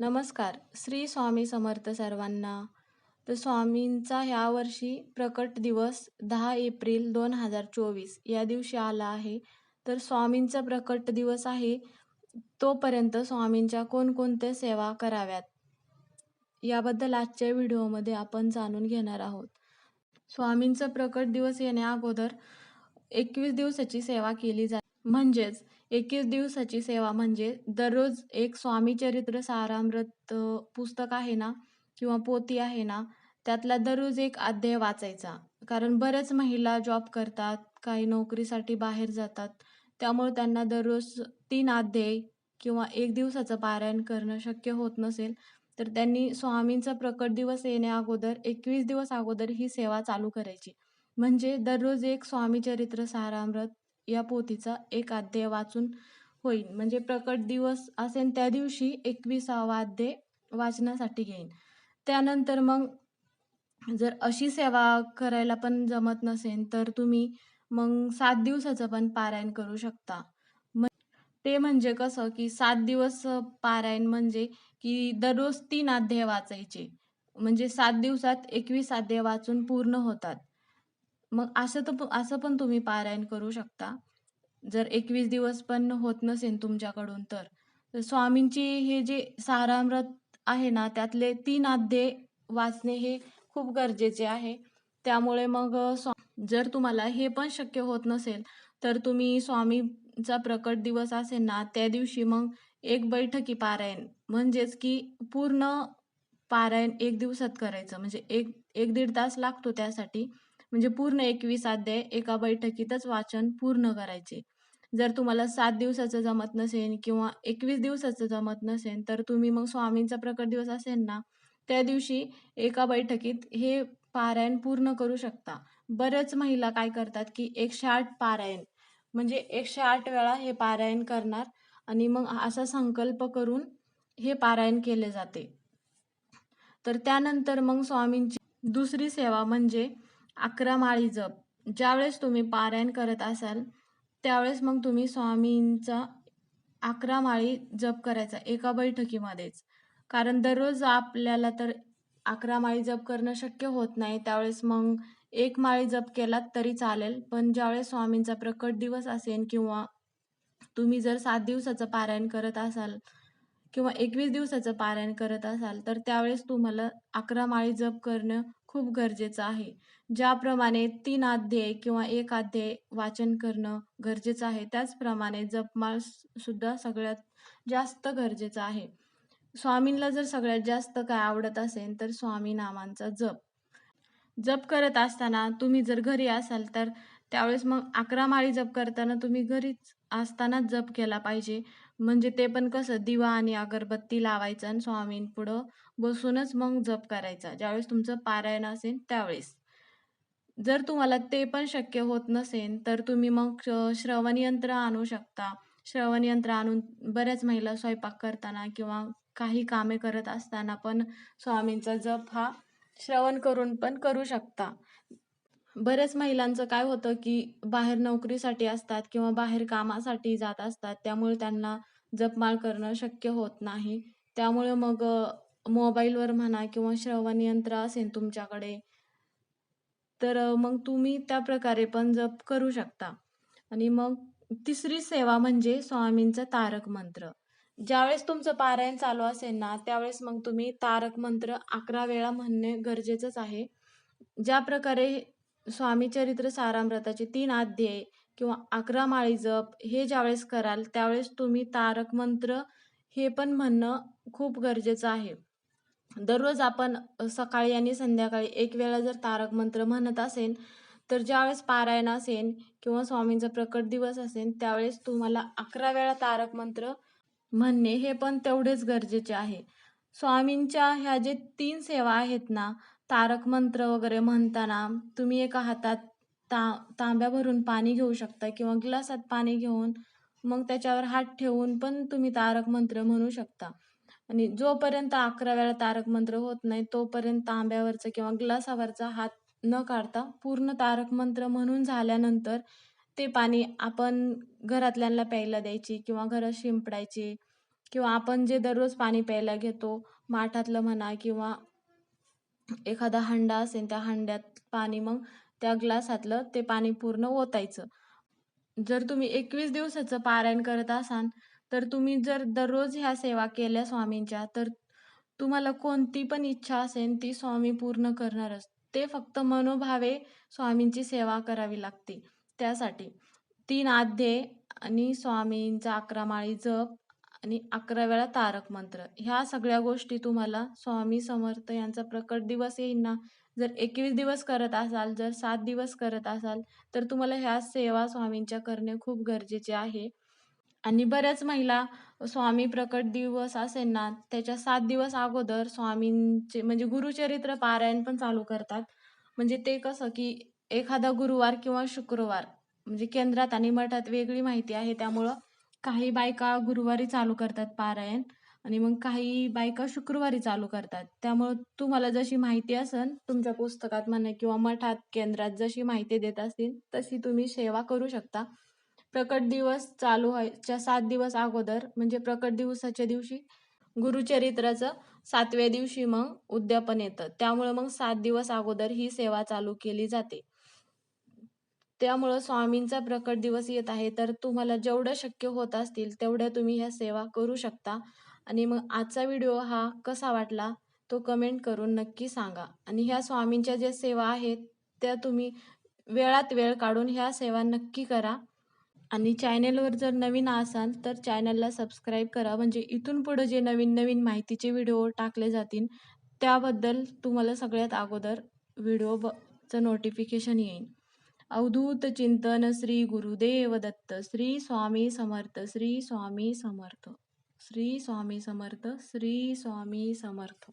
नमस्कार. श्री स्वामी समर्थ सर्वांना. तर स्वामींचा ह्या वर्षी प्रकट दिवस दहा एप्रिल दोन हजार चोवीस या दिवशी आला आहे. तर स्वामींचा प्रकट दिवस आहे. तोपर्यंत स्वामींच्या कोणकोणत्या सेवा कराव्यात? याबद्दल आजच्या व्हिडिओमध्ये आपण जाणून घेणार आहोत. स्वामींचा प्रकट दिवस येण्या अगोदर एकवीस दिवसाची सेवा केली जाते. म्हणजेच एकवीस दिवसाची सेवा म्हणजे दररोज एक स्वामीचरित्र सारामृत पुस्तक आहे ना किंवा पोथी आहे ना त्यातला दररोज एक अध्याय वाचायचा. कारण बऱ्याच महिला जॉब करतात काही नोकरीसाठी बाहेर जातात. त्यामुळे त्यांना दररोज तीन अध्याय किंवा एक दिवसाचं पारायण करणं शक्य होत नसेल तर त्यांनी स्वामींचा प्रकट दिवस येण्या अगोदर एकवीस दिवस अगोदर ही सेवा चालू करायची. म्हणजे दररोज एक स्वामीचरित्र सारामृत या पोथीचा एक अध्याय वाचून होईल म्हणजे प्रकट दिवस असेल त्या दिवशी एकविसावा अध्याय वाचण्यासाठी घेईन. त्यानंतर मग जर अशी सेवा करायला पण जमत नसेल तर तुम्ही मग सात दिवसाचं पण पारायण करू शकता. ते म्हणजे कसं की सात दिवस पारायण म्हणजे की दररोज तीन अध्याय वाचायचे. म्हणजे सात दिवसात एकवीस अध्याय वाचून पूर्ण होतात. मग असं तर असं पण तुम्ही पारायण करू शकता. जर एकवीस दिवस पण होत नसेल तुमच्याकडून तर. तर स्वामींची हे जे सारामृत आहे ना त्यातले तीन अध्याय वाचणे हे खूप गरजेचे आहे. त्यामुळे मग अ, स्वा जर तुम्हाला हे पण शक्य होत नसेल तर तुम्ही स्वामींचा प्रकट दिवस असेल ना त्या दिवशी मग एक बैठकी पारायण. म्हणजेच की पूर्ण पारायण एक दिवसात करायचं. म्हणजे एक एक दीड तास लागतो त्यासाठी. म्हणजे पूर्ण एकवीस अध्याय एका बैठकीतच वाचन पूर्ण करायचे. जर तुम्हाला सात दिवसाचं जमत नसेल किंवा एकवीस दिवसाचं जमत नसेल तर तुम्ही मग स्वामींचा प्रकट दिवस असेल ना त्या दिवशी एका बैठकीत हे पारायण पूर्ण करू शकता. बऱ्याच महिला काय करतात की एकशे आठ पारायण म्हणजे एकशे आठ वेळा हे पारायण करणार आणि मग असा संकल्प करून हे पारायण केले जाते. तर त्यानंतर मग स्वामींची दुसरी सेवा म्हणजे अकरा माळी जप. ज्यावेळेस तुम्ही पारायण करत असाल त्यावेळेस मग तुम्ही स्वामींचा अकरा माळी जप करायचा एका बैठकीमध्येच. कारण दररोज आपल्याला तर अकरा माळी जप करणं शक्य होत नाही. त्यावेळेस मग एक माळी जप केलात तरी चालेल. पण ज्यावेळेस स्वामींचा प्रकट दिवस असेल किंवा तुम्ही जर सात दिवसाचं पारायण करत असाल किंवा एकवीस दिवसाचं पारायण करत असाल तर त्यावेळेस तुम्हाला अकरा माळी जप करणं खूप गरजेचं आहे. ज्याप्रमाणे तीन अध्याय किंवा एक अध्याय वाचन करणं गरजेचं आहे. त्याचप्रमाणे जपमाळ सुद्धा सगळ्यात जास्त गरजेचं आहे. स्वामींना जर सगळ्यात जास्त काय आवडत असेल तर स्वामी नामांचा जप. जप करत असताना तुम्ही जर घरी असाल तर त्यावेळेस मग अकरा माळी जप करताना तुम्ही घरीच असतानाच जप केला पाहिजे. म्हणजे ते पण कसं दिवा आणि अगरबत्ती लावायचं आणि स्वामींपुढं बसूनच मग जप करायचा. ज्यावेळेस तुमचं पारायण असेल त्यावेळेस. जर तुम्हाला ते पण शक्य होत नसेल तर तुम्ही मग श- श्रवण यंत्र आणू शकता. श्रवण यंत्र आणून बऱ्याच महिला स्वयंपाक करताना किंवा काही कामे करत असताना पण स्वामींचा जप हा श्रवण करून पण करू शकता. बऱ्याच महिलांचं काय होतं की बाहेर नोकरीसाठी असतात किंवा बाहेर कामासाठी जात असतात त्यामुळे त्यांना जपमाळ करणं शक्य होत नाही. त्यामुळे मग अ, मोबाईलवर म्हणा किंवा श्रवण यंत्र असेल तुमच्याकडे तर मग तुम्ही त्या प्रकारे पण जप करू शकता. आणि मग तिसरी सेवा म्हणजे स्वामींचा तारक मंत्र. ज्यावेळेस तुमचं पारायण चालू असेल ना त्यावेळेस मग तुम्ही तारक मंत्र अकरा वेळा म्हणणे गरजेचंच आहे. ज्या प्रकारे स्वामी चरित्र सारामृताचे तीन अध्याय किंवा अकरा माळी जप हे ज्यावेळेस कराल त्यावेळेस तुम्ही तारक मंत्र हे पण म्हणणं खूप गरजेचं आहे. दररोज आपण सकाळी आणि संध्याकाळी एक वेळा जर तारक मंत्र म्हणत असेल तर ज्यावेळेस पारायण असेल किंवा स्वामींचा प्रकट दिवस असेल त्यावेळेस तुम्हाला अकरा वेळा तारक मंत्र म्हणणे हे पण तेवढेच गरजेचे आहे. स्वामींच्या ह्या जे तीन सेवा आहेत ना तारक मंत्र वगैरे म्हणताना तुम्ही एका हातात ता तांब्या भरून पाणी घेऊ शकता किंवा ग्लासात पाणी घेऊन मग त्याच्यावर हात ठेवून पण तुम्ही तारक मंत्र म्हणू शकता. आणि जोपर्यंत अकरा वेळा तारक मंत्र होत नाही तोपर्यंत तांब्यावरचा किंवा ग्लासावरचा हात न काढता पूर्ण तारक मंत्र म्हणून झाल्यानंतर ते पाणी आपण घरातल्यांना प्यायला द्यायची किंवा घरात शिंपडायची किंवा आपण जे दररोज पाणी प्यायला घेतो माठातलं म्हणा किंवा एखादा हंडा असेल त्या हंड्यात पाणी मग त्या ग्लासातलं ते पाणी पूर्ण ओतायचं. जर तुम्ही एकवीस दिवसाचं पारायण करत असाल तर तुम्ही जर दररोज ह्या सेवा केल्या स्वामींच्या तर तुम्हाला कोणती पण इच्छा असेल ती स्वामी पूर्ण करणारच. ते फक्त मनोभावे स्वामींची सेवा करावी लागते. त्यासाठी तीन अध्याय आणि स्वामींचा अकरा माळी जप आणि अकरा वेळा तारक मंत्र. ह्या सगळ्या गोष्टी तुम्हाला स्वामी समर्थ यांचा प्रकट दिवस येईल ना? जर एकवीस दिवस करत असाल जर सात दिवस करत असाल तर तुम्हाला ह्या सेवा स्वामींच्या करणे खूप गरजेचे आहे. आणि बऱ्याच महिला स्वामी प्रकट दिवस असेल ना त्याच्या सात दिवस अगोदर स्वामींचे म्हणजे गुरुचरित्र पारायण पण चालू करतात. म्हणजे ते कसं की एखादा गुरुवार किंवा शुक्रवार म्हणजे केंद्रात आणि मठात वेगळी माहिती आहे. त्यामुळं काही बायका गुरुवारी चालू करतात पारायण आणि मग काही बायका शुक्रवारी चालू करतात. त्यामुळं तुम्हाला जशी माहिती असेल तुमच्या पुस्तकात म्हणा किंवा मठात केंद्रात जशी माहिती देत असतील तशी तुम्ही सेवा करू शकता. प्रकट दिवस चालू व्हायच्या सात दिवस अगोदर म्हणजे प्रकट दिवसाच्या दिवशी गुरुचरित्राचं सातव्या दिवशी मग उद्यापन येतं. त्यामुळे मग सात दिवस अगोदर ही सेवा चालू केली जाते. त्यामुळं स्वामींचा प्रकट दिवस येत आहे तर तुम्हाला जेवढं शक्य होत असतील तेवढ्या तुम्ही ह्या सेवा करू शकता. आणि मग आजचा व्हिडिओ हा कसा वाटला तो कमेंट करून नक्की सांगा. आणि ह्या स्वामींच्या ज्या सेवा आहेत त्या तुम्ही वेळात वेळ काढून ह्या सेवा नक्की करा. आणि चॅनेलवर जर नवीन असाल तर चॅनलला सबस्क्राईब करा. म्हणजे इथून पुढे जे नवीन नवीन माहितीचे व्हिडिओ टाकले जातील त्याबद्दल तुम्हाला सगळ्यात अगोदर व्हिडिओ बचं नोटिफिकेशन येईल. अवधूत चिंतन श्री गुरुदेव दत्त श्री स्वामी समर्थ श्री स्वामी समर्थ श्री स्वामी समर्थ श्री स्वामी समर्थ.